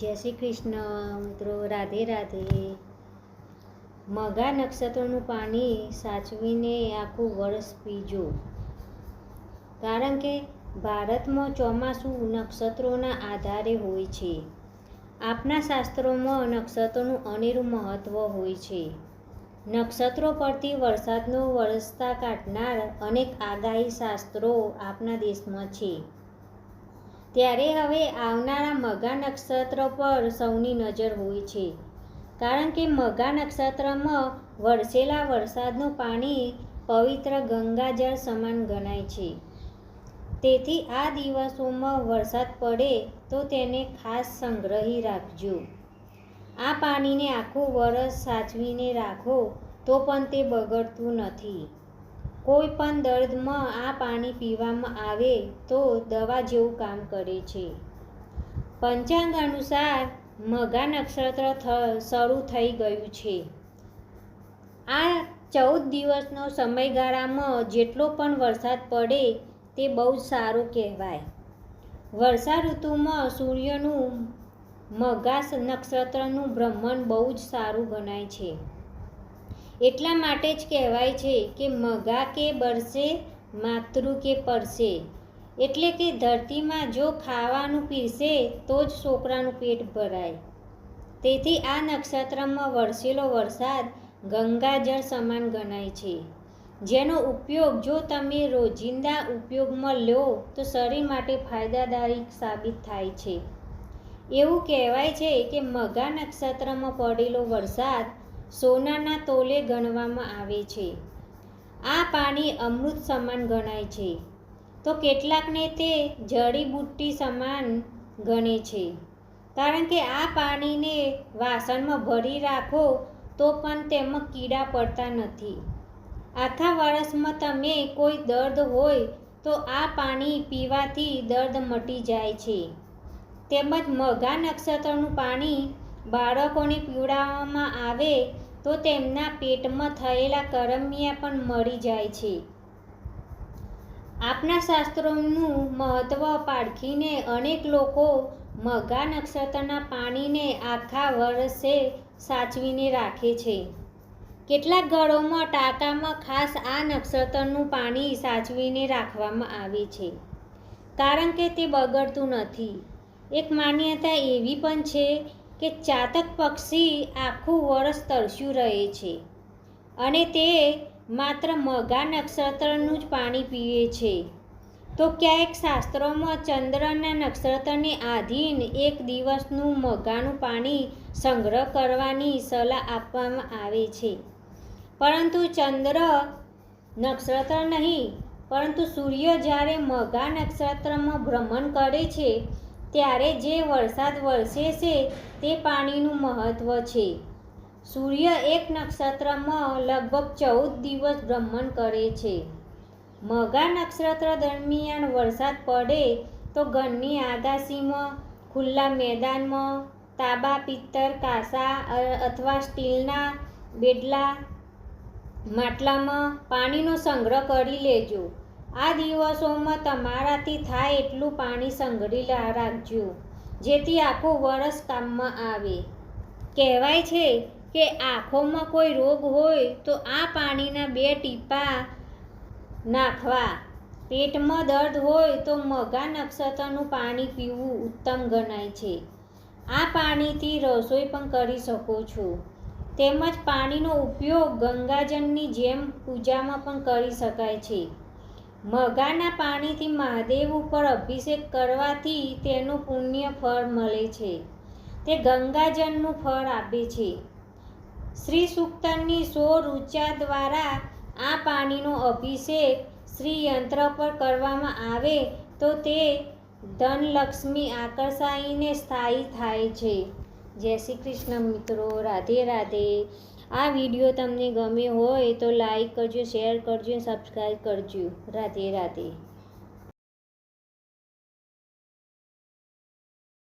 જય શ્રી કૃષ્ણ, મિત્રો. રાધે રાધે. મઘા નક્ષત્રનું પાણી સાચવીને આખું વર્ષ પીજો. કારણ કે ભારતમાં ચોમાસું નક્ષત્રોના આધારે હોય છે. આપણા શાસ્ત્રોમાં નક્ષત્રોનું અનેરું મહત્ત્વ હોય છે. નક્ષત્રો પરથી વરસાદનો વરસતા કાઢનાર અનેક આગાહી શાસ્ત્રો આપણા દેશમાં છે. ત્યારે હવે આવનારા મઘા નક્ષત્ર પર સૌની નજર હોય છે. કારણ કે મઘા નક્ષત્રમાં વરસેલા વરસાદનું પાણી પવિત્ર ગંગાજળ સમાન ગણાય છે. તેથી આ દિવસોમાં વરસાદ પડે તો તેને ખાસ સંગ્રહી રાખજો. આ પાણીને આખું વરસ સાચવીને રાખો તો પણ તે બગડતું નથી. કોઈ પણ દર્દમાં આ પાણી પીવામાં આવે તો દવા જેવું કામ કરે છે. પંચાંગ અનુસાર મઘા નક્ષત્ર શરૂ થઈ ગયું છે. આ ચૌદ દિવસનો સમયગાળામાં જેટલો પણ વરસાદ પડે તે બહુ જ સારું કહેવાય. વર્ષા ઋતુમાં સૂર્યનું મઘા નક્ષત્રનું ભ્રમણ બહુ જ સારું ગણાય છે. એટલા માટે જ કહેવાય છે કે મઘા કે બરસે, માતૃ કે પરસે. એટલે કે ધરતીમાં જો ખાવાનું પીરસે, તો જ છોકરાનું પેટ ભરાય. તેથી આ નક્ષત્રમાં વરસેલો વરસાદ ગંગાજળ સમાન ગણાય છે. જેનો ઉપયોગ જો તમે રોજિંદા ઉપયોગમાં લો, તો શરીર માટે ફાયદાદાયક સાબિત થાય છે. એવું કહેવાય છે કે મઘા નક્ષત્રમાં પડેલો વરસાદ સોનાના તોલે ગણવામાં આવે છે. આ પાણી અમૃત સમાન ગણાય છે. તો કેટલાકને તે જડીબુટ્ટી સમાન ગણે છે. કારણ કે આ પાણીને વાસણમાં ભરી રાખો તો પણ તેમાં કીડા પડતા નથી. આખા વર્ષમાં તમે કોઈ દર્દ હોય તો આ પાણી પીવાથી દર્દ મટી જાય છે. તેમજ મઘા નક્ષત્રનું પાણી બાળકોને પીવડાવવામાં આવે તો તેમના પેટમાં થયેલા કરમિયા પણ મળી જાય છે. આપના શાસ્ત્રોનું મહત્ત્વ પારખીને અનેક લોકો મઘા નક્ષત્રના પાણીને આખા વર્ષે સાચવીને રાખે છે. કેટલાક ઘરોમાં ટાંકામાં ખાસ આ નક્ષત્રનું પાણી સાચવીને રાખવામાં આવે છે, કારણ કે તે બગડતું નથી. એક માન્યતા એવી પણ છે કે ચાતક પક્ષી આખું વર્ષ તરસ્યું રહે છે અને તે માત્ર મઘા નક્ષત્રનું જ પાણી પીએ છે. તો ક્યાંક શાસ્ત્રોમાં ચંદ્રના નક્ષત્રને આધીન એક દિવસનું મઘાનું પાણી સંગ્રહ કરવાની સલાહ આપવામાં આવે છે. પરંતુ ચંદ્ર નક્ષત્ર નહીં, પરંતુ સૂર્ય જ્યારે મઘા નક્ષત્રમાં ભ્રમણ કરે છે ત્યારે જે વરસાદ વરસે છે તે પાણીનું મહત્ત્વ છે. સૂર્ય એક નક્ષત્રમાં લગભગ ચૌદ દિવસ ભ્રમણ કરે છે. મઘા નક્ષત્ર દરમિયાન વરસાદ પડે તો ઘરની આગાશીમાં ખુલ્લા મેદાનમાં, તાંબા, પિત્તર, કાંસા અથવા સ્ટીલના બેડલા માટલામાં પાણીનો સંગ્રહ કરી લેજો. આ દિવસોમાં તમારાથી થાય એટલું પાણી સંઘરી રાખજો, જેથી આખું વરસ કામમાં આવે. કહેવાય છે કે આંખોમાં કોઈ રોગ હોય તો આ પાણીના બે ટીપા નાખવા. પેટમાં દર્દ હોય તો મઘા નક્ષત્રનું પાણી પીવું ઉત્તમ ગણાય છે. આ પાણીથી રસોઈ પણ કરી શકો છો. તેમજ પાણીનો ઉપયોગ ગંગાજળની જેમ પૂજામાં પણ કરી શકાય છે. મઘાના પાણીથી મહાદેવ ઉપર અભિષેક કરવાથી તેનું પુણ્ય ફળ મળે છે. તે ગંગાજળનું ફળ આપે છે. શ્રી સુક્તનની સો ઋચા દ્વારા આ પાણીનો અભિષેક શ્રી યંત્ર પર કરવામાં આવે તો તે ધનલક્ષ્મી આકર્ષાઈને સ્થાયી થાય છે. જય શ્રી કૃષ્ણ મિત્રો. રાધે રાધે. આ વીડિયો તમને ગમે હોય તો લાઈક કરજો શેર કરજો સબસ્ક્રાઈબ કરજો. રાધે રાધે.